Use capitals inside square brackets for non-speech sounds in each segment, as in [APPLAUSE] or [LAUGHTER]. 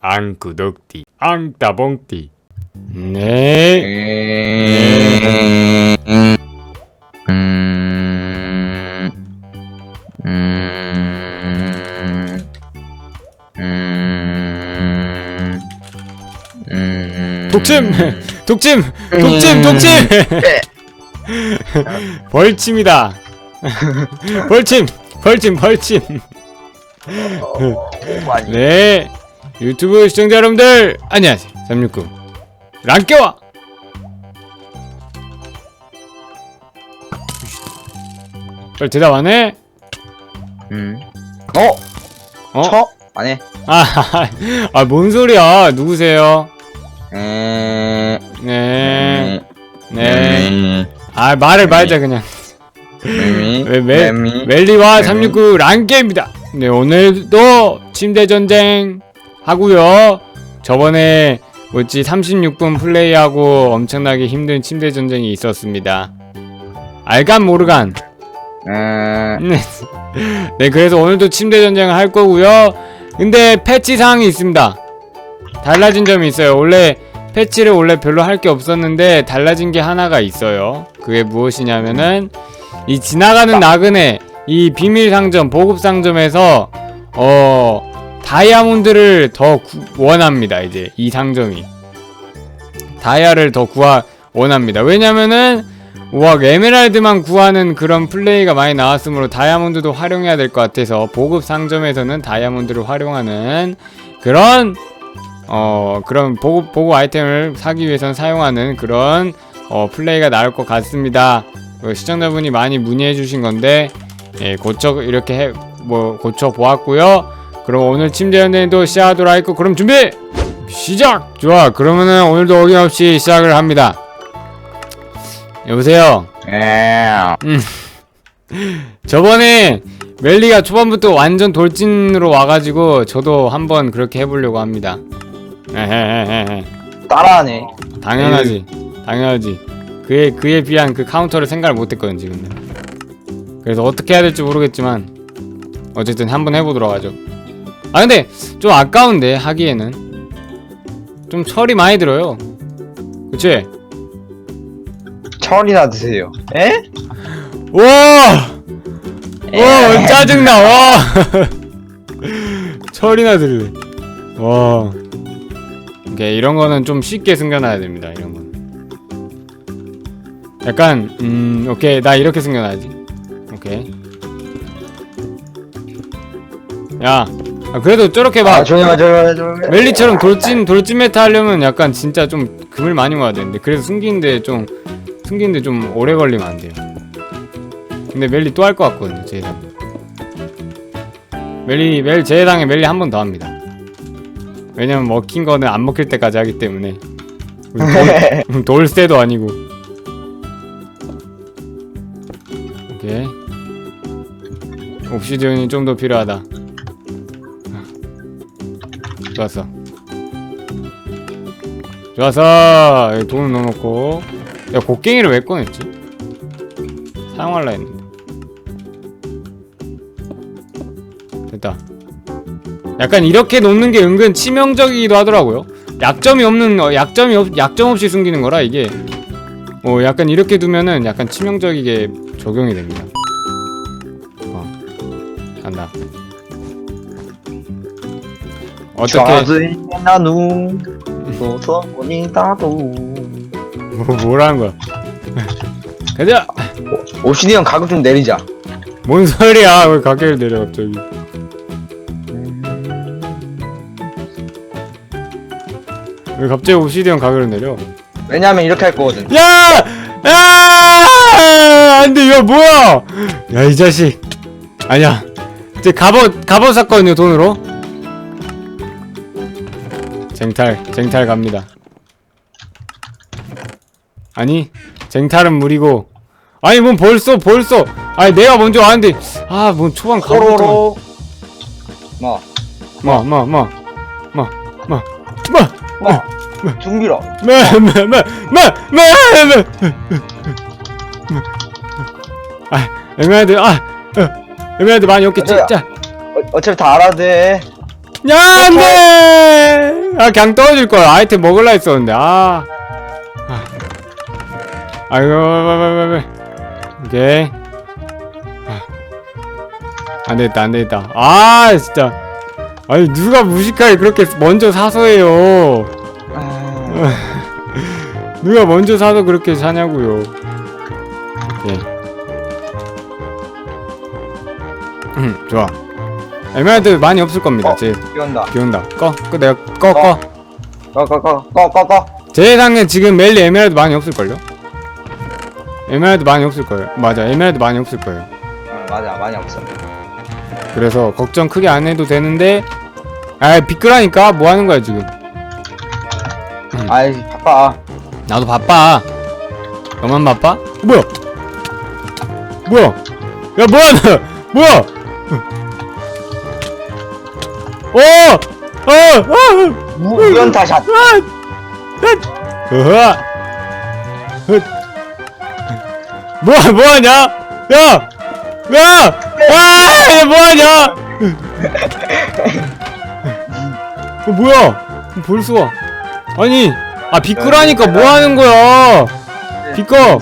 안 구독띠 안 따봉띠. 네. 음, 음, 음, 음, 음. 독침! 독침! 독침! 독침! [LAUGHS] 벌침이다. 벌침! 벌침 벌침. 어, 많이. 네 유튜브 시청자 여러분들 안녕하세요 369 랑깨와 빨리 대답 안 해? 음. 어? 어? 쳐? 안 해. 아, [LAUGHS] 아, 뭔 소리야? 누구세요? 음, 네, 음, 네. 음, 아, 말을 말자, 그냥. 음, 왜, 멜, 음, 멜리와 음. 369 랑게입니다. 네, 오늘도 침대 전쟁 하고요. 저번에 뭐지 36분 플레이하고 엄청나게 힘든 침대 전쟁이 있었습니다. 알간 모르간. 음, 네. 네, 그래서 오늘도 침대 전쟁을 할 거고요. 근데 패치 사항이 있습니다. 달라진 점이 있어요. 원래 패치를 원래 별로 할 게 없었는데 달라진 게 하나가 있어요. 그게 무엇이냐면은 이 지나가는 나그네 이 비밀 상점 보급 상점에서 어 다이아몬드를 더 구- 원합니다. 이제 이 상점이 다이아를 더 구하 원합니다. 왜냐면은 와 에메랄드만 구하는 그런 플레이가 많이 나왔으므로 다이아몬드도 활용해야 될 것 같아서 보급 상점에서는 다이아몬드를 활용하는 그런 어 그런 보급 보급 아이템을 사기 위해선 사용하는 그런 어 플레이가 나올 것 같습니다. 어, 시청자분이 많이 문의해 주신 건데 예, 고쳐 이렇게 해, 뭐 고쳐 보았고요. 그럼 오늘 침대 연대도 시작하도록 하겠고 그럼 준비 시작 좋아 그러면은 오늘도 어김없이 시작을 합니다. 여보세요. 예. 저번에 멜리가 초반부터 완전 돌진으로 와가지고 저도 한번 그렇게 해보려고 합니다. 에헤헤헤. 따라하네. 당연하지, 당연하지. 그에 그에 비한 그 카운터를 생각을 못했거든 지금. 그래서 어떻게 해야 될지 모르겠지만 어쨌든 한번 해보도록 하죠. 아 근데 좀 아까운데 하기에는 좀 철이 많이 들어요. 그치? 철이나 드세요. 에? 와! 와 짜증나 와 [LAUGHS] 철이나 들래 와 오케이 이런 거는 좀 쉽게 숨겨놔야 됩니다 이런 건 약간 음 오케이 나 이렇게 숨겨놔야지 오케이 야 아, 그래도 저렇게 아, 막 조용히 하, 조용히 하. 멜리처럼 돌진 돌진 메타 하려면 약간 진짜 좀 금을 많이 모아야 되는데 그래서 숨기는데 좀 숨기는데 좀 오래 걸리면 안 돼요. 근데 멜리 또 할 것 같거든요 제 예상. 멜리 멜제 예상에 멜리 한 번 더 합니다. 왜냐면 먹힌 거는 안 먹힐 때까지 하기 때문에 돌, [LAUGHS] 돌쇠도 아니고. 오케이. 옵시디언이 좀 더 필요하다. 좋았어. 좋았어. 돈을 넣어놓고. 야, 곡괭이를 왜 꺼냈지? 사용할라 했는데. 됐다. 약간 이렇게 놓는 게 은근 치명적이기도 하더라고요. 약점이 없는, 어, 약점이 없, 약점 없이 숨기는 거라 이게. 어, 약간 이렇게 두면은 약간 치명적이게 적용이 됩니다. 어. 간다. 어떻게. 나누 소소문이 따도 뭐, 뭐라는 거야? 가자! 옵시디언 가격 좀 내리자 뭔 소리야? 왜 가게를 내려 갑자기? 왜 갑자기 옵시디언 가게를 내려? 왜냐면 이렇게 할 거거든 야! 야! 안돼 이거 뭐야? 야 이 자식. 아니야. 이제 갑옷 갑옷 샀거든요 돈으로. 쟁탈 쟁탈 갑니다. 아니 쟁탈은 무리고. 아니 뭔 벌써 벌써. 아니 내가 먼저 왔는데. 아 뭔 초반 갑옷. 호로로. 뭐 뭐뭐뭐뭐뭐뭐 뭐 준비로 뭐뭐뭐뭐뭐뭐 아 에메랄드 아 어, 에메랄드 많이 없겠지. 자. 어, 어차피 다 알아도 돼. 야, 안 돼! 아, 그냥 떨어질 걸. 아이템 먹을라 했었는데, 아. 아. 아이고, 오케이. 아. 안 되겠다, 안 되겠다. 아, 진짜. 아니, 누가 무식하게 그렇게 먼저 사서 해요. 아, [LAUGHS] 누가 먼저 사서 그렇게 사냐고요. 음, [CLEARS THROAT] 좋아. 에메랄드 많이 없을 겁니다. 어. 제 비 온다. 비 온다. 꺼, 꺼, 내가 꺼, 꺼. 꺼, 꺼, 꺼, 꺼, 꺼, 꺼. 제 예상엔 지금 멜리 에메랄드 많이 없을 걸요. 에메랄드 많이 없을 거예요. 맞아, 에메랄드 많이 없을 거예요. 어, 맞아, 많이 없어. 그래서 걱정 크게 안 해도 되는데, 아, 비끄라니까 뭐 하는 거야 지금? 아이, 바빠. 나도 바빠. 너만 바빠? 어, 뭐야? 뭐야? 야 뭐야 너? 뭐야? 어! 어! 어! 무, 무연타샷. 으아! 헛. 뭐야 뭐하냐? 야! 야! 아! 얘 뭐하냐? 어 뭐야? 벌써 와. 아니, 아 비끄라니까 뭐하는 거야? 비꺼!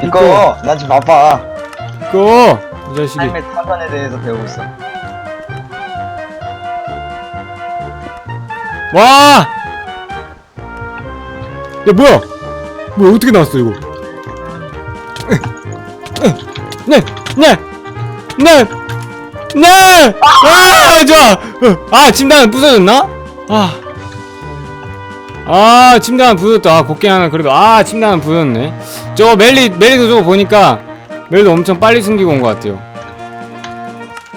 비꺼. 난 지금 바빠. 비꺼! 이 자식이. 삶의 타산에 대해서 배우고 있어. 와! 야 뭐야? 뭐야 어떻게 나왔어 이거? 네, 네, 네, 네. 아 좋아. 아 침대 하나 부서졌나? 아, 아 침대 하나 부서졌다. 아, 곡괭이 하나 그래도 아 침대 하나 부서졌네. 저 멜리 멜리도 저거 보니까 멜리도 엄청 빨리 숨기고 온 것 같아요.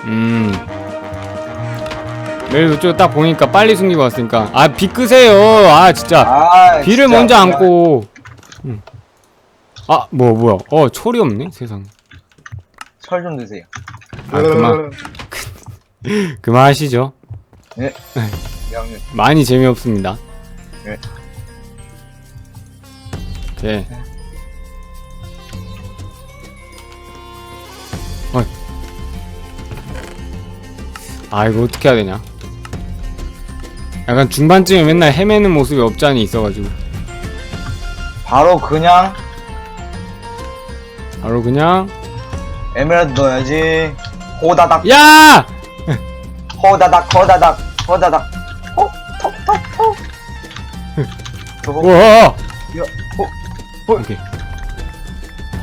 음. 멜리도 저거 딱 보니까 빨리 숨기고 왔으니까 아비 끄세요. 아 진짜. 아, 비를 진짜 먼저 뭐야. 안고. 음. 아, 뭐 뭐야? 어, 철이 없네. 세상. 철 좀 드세요. 아, 그만. [LAUGHS] 그만하시죠. 네. [LAUGHS] 명령. 많이 재미없습니다. 네. 오케이. 어. 아, 이거 어떻게 해야 되냐? 약간 중반쯤에 맨날 헤매는 모습이 없잖니 있어가지고. 바로 그냥 바로 그냥. 에메랄드 넣어야지. 호다닥, 야! 호다닥, 호다닥, 호다닥. 호, 톡, 톡, 톡. 톡. 우와! 어, 호, 오케이.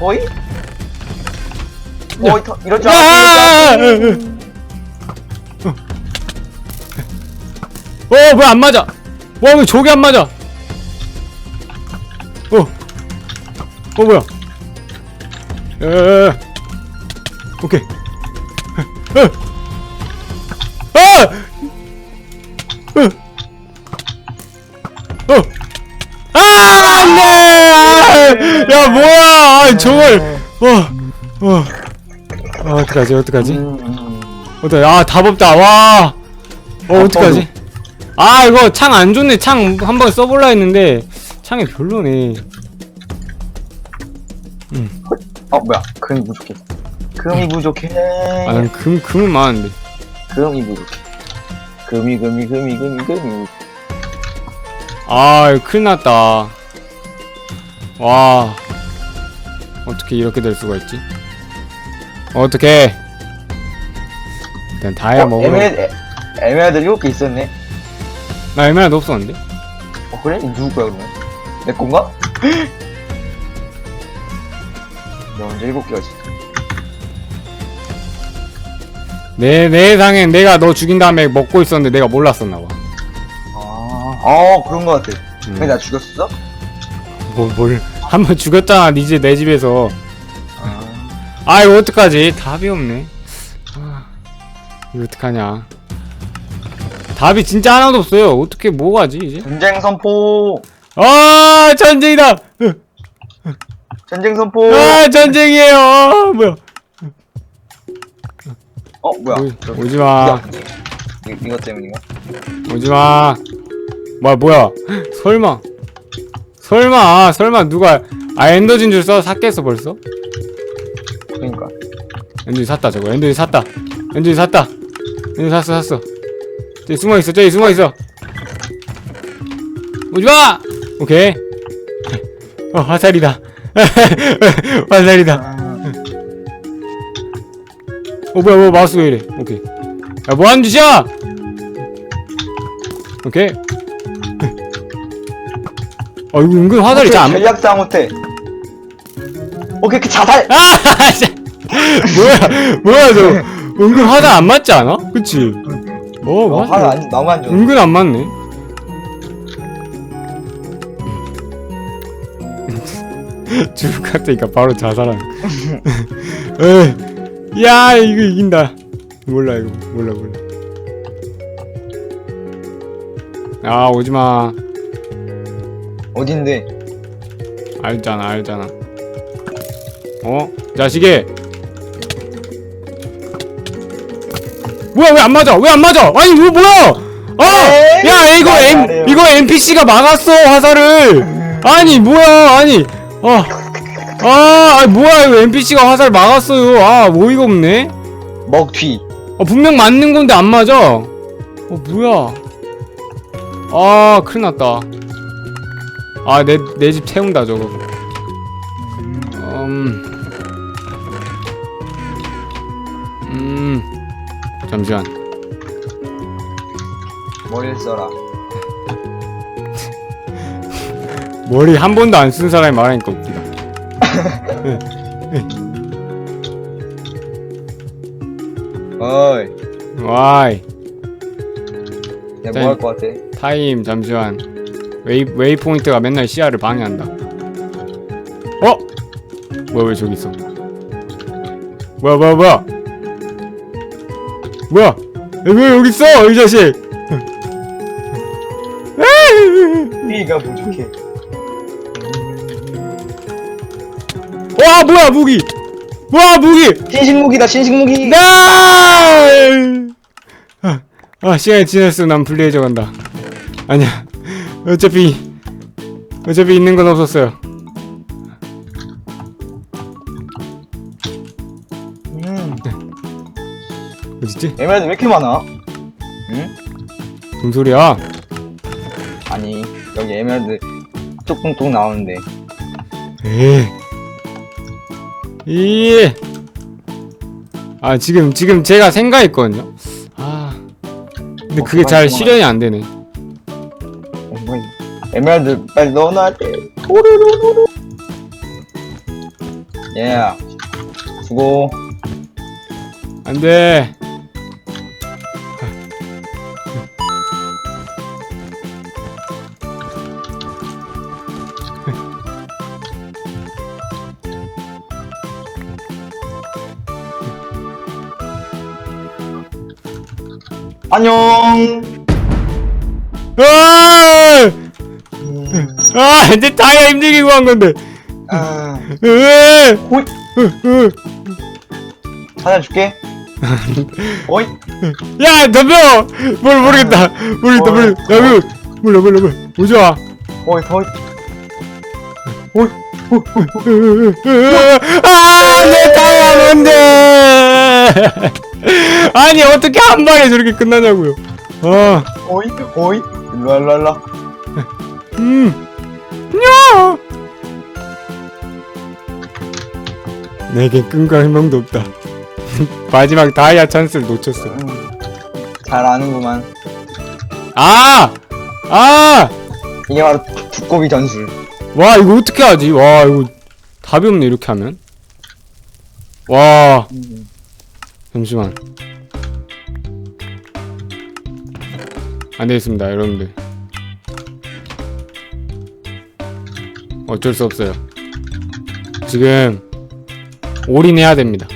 호이? 호이, 터, 이럴 줄 야! 알았지. 어, 뭐야, 안 맞아! 와, 왜 저게 안 맞아! 어, 어, 뭐야. 에, 에, 에. 오케이. 에, 에. 아! 어! 어! 아, 안 돼! 야, 뭐야! 아, 저걸, 어, 어. 아, 어떡하지, 어떡하지? 음, 어떡해, 아, 답 없다, 와! 어, 어떡하지? 아, 이거 창 안 좋네. 창 한번 써볼라 했는데, 창이 별로네. 어, 뭐야. 금이 부족해. 금이 부족해. 아, 난 금, 금은 많은데. 금이 부족해. 금이, 금이, 금이, 금이, 금이. 아, 큰일 났다. 와. 어떻게 이렇게 될 수가 있지? 어떻게? 일단 다이아 어, 먹으러. 에메랄드, 에- 에메랄드 일곱 개 있었네. 나 에메랄드 없었는데? 어, 그래? 누구 거야, 그러면? 내 건가? [GASPS] 너 언제 일곱 개였지? 내, 내 예상엔 내가 너 죽인 다음에 먹고 있었는데 내가 몰랐었나봐. 아, 어, 그런 거 같아. 음. 근데 나 죽였어? 뭐, 뭘. 한 번 죽였잖아, 니 집, 내 집에서. 아, 아 이거 어떡하지? 답이 없네. 아, 이거 어떡하냐? 답이 진짜 하나도 없어요. 어떻게 뭐 가 지 이제? 전쟁 선포! 아 전쟁이다. 전쟁 선포! 아 전쟁이에요. 아, 뭐야? 어, 뭐야? 오, 오지 마. 야, 이, 이것 때문인가? 오지 마. 뭐야 뭐야? 설마? 설마 설마 누가 아 엔더 진 줄 써? 샀겠어 벌써? 그니까. 엔더진 샀다 저거. 엔더진 샀다. 엔더진 샀다. 엔더진 샀어 샀어. 저기 숨어 있어. 저기 숨어 있어. 오지 마. 오케이. 어 화살이다. [LAUGHS] 화살이다. 어 뭐야 뭐야 마우스 왜 이래? 오케이. 야 뭐 하는 짓이야? 오케이. 어 이거 은근 화살이 잘 안. 전략자 못해. 오케이 그 자살. 아! [LAUGHS] 씨. 뭐야 뭐야 저 은근 화살 안 맞지 않아? 그치? 어 어, 맞아. 화를 안 너무 안 좋아. 은근 안 맞네. 죽을 것 같으니까 바로 자살한. [LAUGHS] 에이, 야 이거 이긴다. 몰라 이거 몰라 몰라. 아 오지마. 어딘데? 알잖아 알잖아. 어 자식이. 뭐야 왜 안 맞아? 왜 안 맞아? 아니 뭐 뭐야? 어! 에이, 야 이거 잘해요. 이거 NPC가 막았어 화살을. 아니 뭐야 아니 어. 아, 아니, 뭐야 이거 NPC가 화살 막았어요. 아 어이가 없네. 먹 뒤. 어, 분명 맞는 건데 안 맞아. 어 뭐야? 아 큰일 났다. 아 내 내 집 태운다 저거. 음. 음. 잠시만. 머리를 써라. [LAUGHS] 머리 한 번도 안 쓴 사람이 말하니까 웃기다. 어이. 와이 내가 뭐 할 것 같아? 타임 잠시만. 웨이 웨이 포인트가 맨날 시야를 방해한다. 어? 뭐야 왜 저기 있어? 뭐야 뭐야 뭐야? 뭐야? 왜 여기 있어 이 자식? 위가 부족해. 와 뭐야 무기? 와 무기? 신식 무기다 신식 무기. 나! 아, 아 시간이 지날수록 난 불리해져 간다. 아니야. 어차피 어차피 있는 건 없었어요. 어딨지? 에메랄드 왜 이렇게 많아? 응? 무슨 소리야? 아니 여기 에메랄드 뚝뚝뚝 나오는데. 에이. 이. 아 지금 지금 제가 생각했거든요. 아. 근데 어, 그게 그만, 잘 그만. 실현이 안 되네. 어, 뭐, 에메랄드 빨리 넣어놔야 돼. 오르르르르. 예. 수고. 안 돼. 안녕. 아! 아, 이제 다이아 힘들게 구한 건데. 아, 으, 호이. 으, 으. 찾아줄게. 어이. 야, 덤벼! 뭘 모르겠다. 모르겠다, 어, 모르겠다. 야, 몰라, 몰라, 몰라, 몰라. 오지 마. 어이, 어이. 어이. 아, 내 다이아 뭔데! [LAUGHS] 아니, 어떻게 한 방에 저렇게 끝나냐고요. 아. 어이. 일로와, 일로와, 일로와. 음. 야! 내겐 끈과 희망도 없다. [LAUGHS] 마지막 다이아 찬스를 놓쳤어. 음, 잘 아는구만. 아! 아! 이게 바로 두- 두꺼비 전술. 와, 이거 어떻게 하지? 와, 이거 답이 없네, 이렇게 하면. 와, 잠시만. 안 되겠습니다, 여러분들. 어쩔 수 없어요. 지금, 올인해야 됩니다.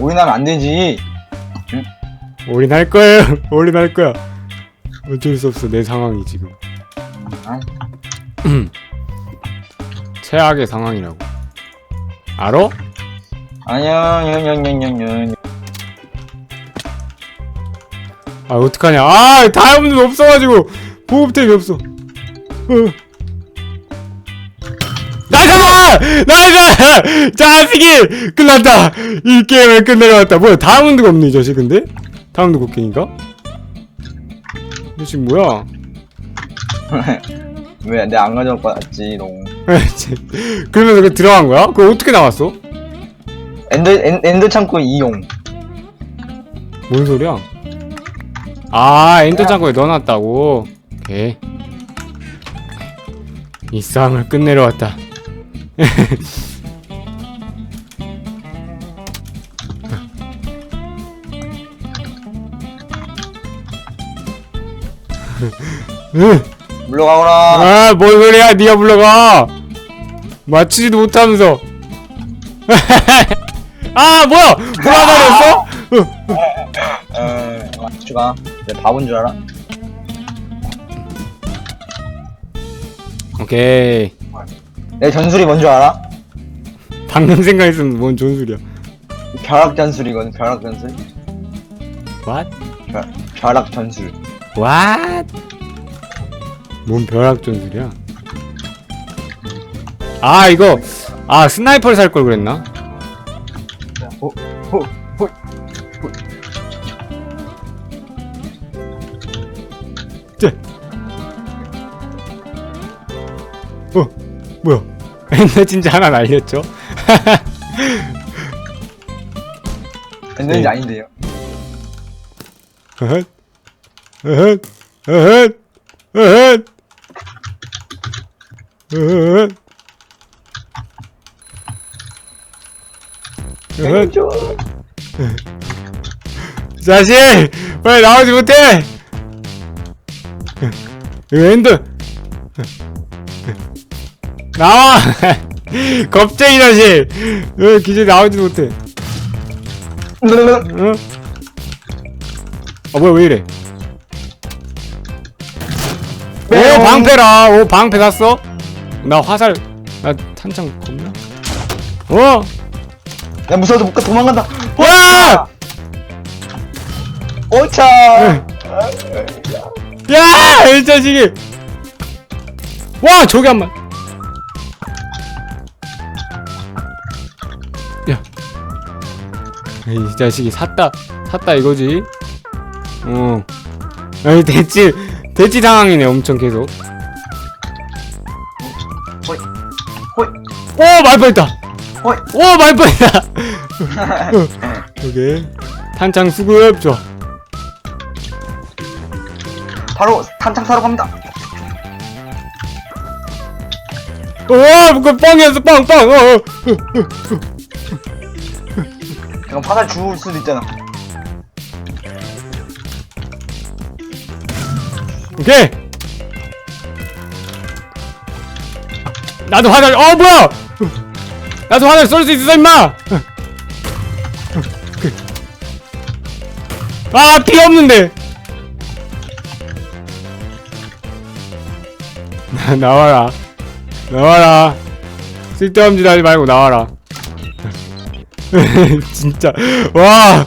올인하면 안 되지. 올인할 거예요. [LAUGHS] 올인할 거야. 어쩔 수 없어, 내 상황이 지금. 아, [CLEARS THROAT] 최악의 상황이라고. 알어? 아니야, 냐냐냐냐냐. 아 어떡하냐 아 다이아몬드 없어가지고 보급템이 없어 나이스! 나이스! [LAUGHS] 자식이! 끝났다! 이 게임을 끝내려왔다. 뭐야, 다운드가 없네, 이 자식, 근데? 다운드 곡괭인가? 이 자식 뭐야? 왜 내 안 가져올 거 같지 너 그러면서 그 들어간 거야? 그거 어떻게 나왔어? 엔더 엔, 엔더 창고 이용 뭔 소리야? 아, 엔터 창고에 넣어놨다고? 오케이. 이 싸움을 끝내러 왔다. [LAUGHS] 으, 물러가거라 아, 뭔 소리야? 네가 불러가. 맞추지도 못하면서. [LAUGHS] 아, 뭐야? 불화살이었어? 에 맞추가 내 바본 줄 알아? 오케이. 내 전술이 뭔 줄 알아? 방금 생각했으면 뭔 좋은 소리야. 벼락 전술이거든 벼락 전술 What? 벼, 벼락 전술 What? 뭔 벼락 전술이야? 아 이거 아 스나이퍼를 살 걸 그랬나? 쟤. 어 뭐야? 엔더 진짜 하나 날렸죠? 엔더인지 네. 아닌데요 어헛 어헛 어헛 어헛 어헛 좀 자식 빨리 나오지 못해 엔더 나와 겁쟁이 자식 왜 기재 나오지 못해 어? 아 뭐야 왜 이래 오 방패라 오 방패 샀어 나 화살 나 탄창 겁나 어 야 무서워서 못 가 도망간다 와! 오차 야! 이 자식이! 와! 저기 한 번! 야. 이 자식이 샀다. 샀다 이거지? 어. 아니, 대치, 대치 상황이네, 엄청 계속. 오! 말 뻔했다! 호이 오! 말 뻔했다! [LAUGHS] 오케이. 탄창 수급, 좋아. 바로 탄창 사러 갑니다 오! 그 뻥이었어, 뻥, 뻥! 어, 어. 잠깐 화살 주울 수도 있잖아 오케이. 나도 화살. 어 뭐야? 나도 화살 쏠 수 있어 임마. 아 피 없는데. 나 나와라. 나와라. 쓸데없는 짓 하지 말고 나와라. [LAUGHS] 진짜 와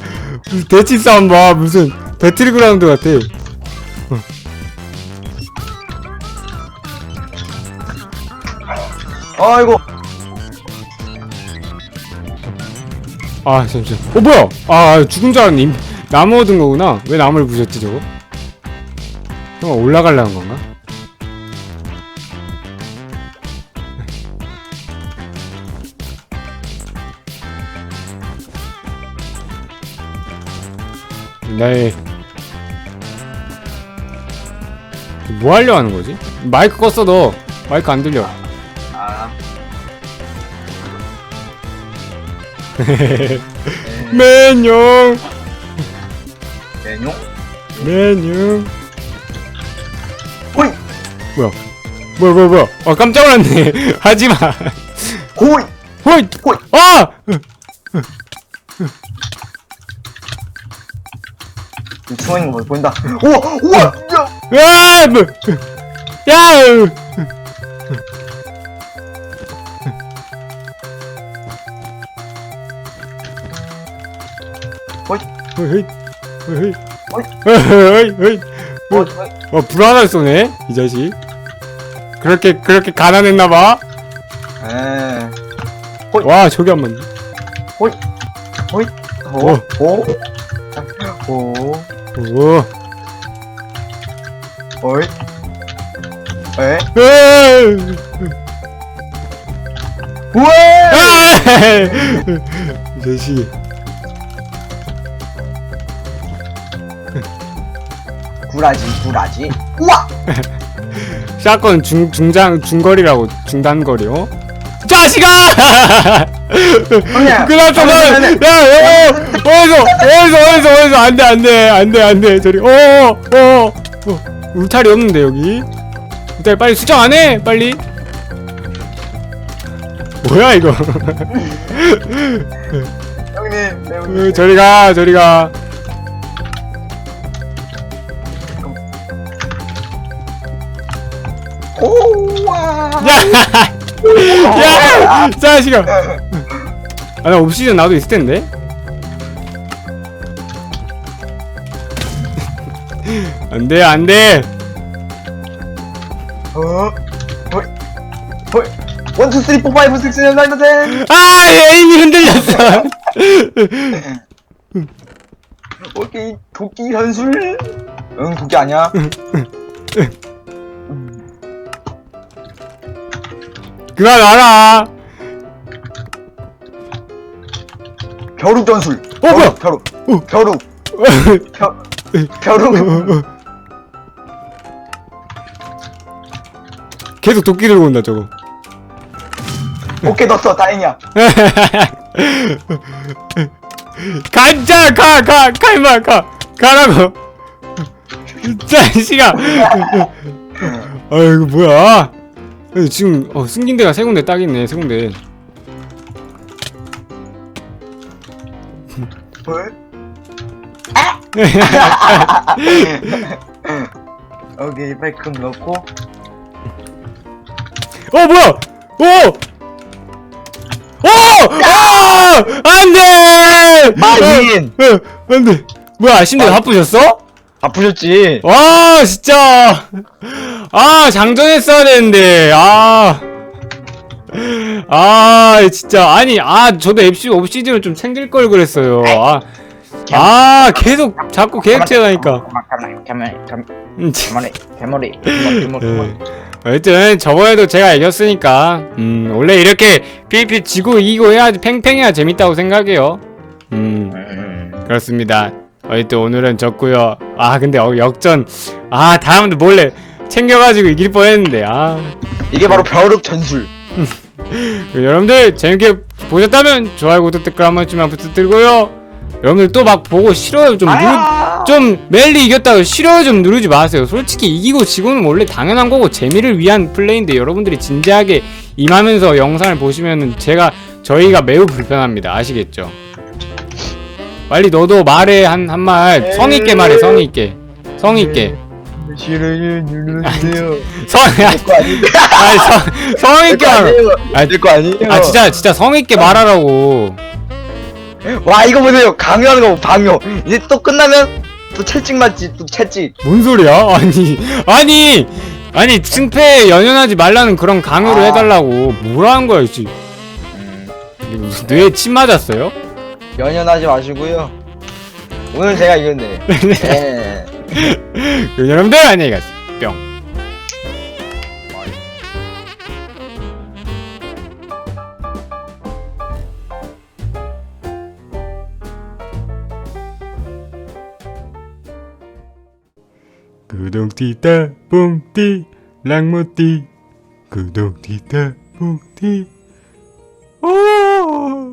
대치 싸움 봐 무슨 배틀그라운드 같아. 아이고 아 잠시만. 어 뭐야? 아 죽은 줄 알았네. 임- 나무 얻은 거구나. 왜 나무를 부셨지 저거? 형아 올라가려는 건가? 네. 뭐 하려 하는 거지? 마이크 껐어 너. 마이크 안 들려 [LAUGHS] 메뉴. 메뉴? 메뉴. 호이! 뭐야? 뭐야 뭐야 뭐야? 아 깜짝 놀랐네. [LAUGHS] 하지마. 호이! 호이! 호이! 아! 숨어있는 거 보인다. 우와! 우와! 야! 야, 뭐, 야, 호 이 헤이, 헤이, 호이 헤이, 헤이, 호이 호이 어, 불안할 쏘네, 이 자식. 그렇게 그렇게 가난했나봐 에. 와 저기 한번 호잇. 호잇. 호. 호. 호. 오 호잇. 에. 에이. 우와. [LAUGHS] 자식 구라지 구라지. 우와. [LAUGHS] 샷건 중 중장 중거리라고 중단거리 [LAUGHS] 어? 자식아! 형님. 그나저나 야, 형님, 형님. 야, 어, 어디서 어디서 어디서 어디서 안 돼 안 돼 안 돼 안 돼 저리 어 어 어, 어, 울타리 없는데 여기 울타리 빨리 수정 안 해 빨리 뭐야 이거 [LAUGHS] 형님. 네, 어, 형님. 저리 가 저리 가 야! 야! 자식아! 아, 나 옵시전 나도 있을 텐데? 안 돼, 안 돼! 어. 호잇. 호잇. 원, 투, 쓰리, 포, 파이브, 식스, 세븐, 나인, 텐. 아! 에임이 흔들렸어! 오케이 도끼 현술 응 도끼 아니야 [LAUGHS] 그만 와라! 벼룩 전술 어, 뭐야? 벼룩 어. 벼룩 벼 벼룩 계속 도끼 들고 온다, 저거. 오케이 넣었어 다행이야 [LAUGHS] 가자! 가! 가! 가! 가라고! [LAUGHS] 이 자식아! [LAUGHS] 아이고, 뭐야! 아니, 지금, 어, 숨긴 데가 세 군데 딱 있네, 세 군데. 뭘? 오케이 백금 넣고 어 뭐야? 오! 오! 아! 안 돼! 마인! 어, 어, 안 돼. 뭐야, 아신데 마- 바쁘셨어? 아프셨지 와, 진짜. 아, 장전했어야 되는데. 아. 아, 진짜. 아니, 아, 저도 앱시, 옵시즌을 좀 챙길 걸 그랬어요. 아. 아, 계속, 자꾸 계획체하니까. 참. 가만히 개머리 개머리 개머리 예. 어쨌든 저번에도 제가 이겼으니까 음 원래 이렇게 PVP 지고 이기고 해야지 팽팽해야 재밌다고 생각해요 음 음. 그렇습니다 어쨌든 오늘은 졌고요 아 근데 어, 역전 아 다음도 몰래 챙겨가지고 이길 뻔했는데 아. 이게 바로 벼룩 전술. [LAUGHS] 여러분들 재밌게 보셨다면 좋아요 구독 댓글 한 번씩만 부탁드리고요. 여러분들 또 막 보고 싫어요 좀 누르 좀 멜리 이겼다고 싫어요 좀 누르지 마세요. 솔직히 이기고 지고는 원래 당연한 거고 재미를 위한 플레이인데 여러분들이 진지하게 임하면서 영상을 보시면은 제가 저희가 매우 불편합니다. 아시겠죠? 빨리 너도 말해 한 한 말. 성의 있게 말해 성의 있게. 성의 있게 싫어요 누르세요 성 내거 아닌데 아니 성 성의 있게 말아. 아, 내거 아니에요 아 진짜 진짜 성의 있게 말하라고. 와 이거 보세요 강요하는 거 방요 이제 또 끝나면 또 채찍 맞지 또 채찍 뭔 소리야? [LAUGHS] 아니 아니 아니 승패에 연연하지 말라는 그런 강요를 아. 해달라고 뭐라는 거야 씨. 뇌에 침 맞았어요? 연연하지 마시고요 오늘 제가 이겼네 [LAUGHS] 네. 그럼 여러분들 안녕히 가세요. 뿅. 티타 뽕띠 랑모띠 티타 뽕띠 오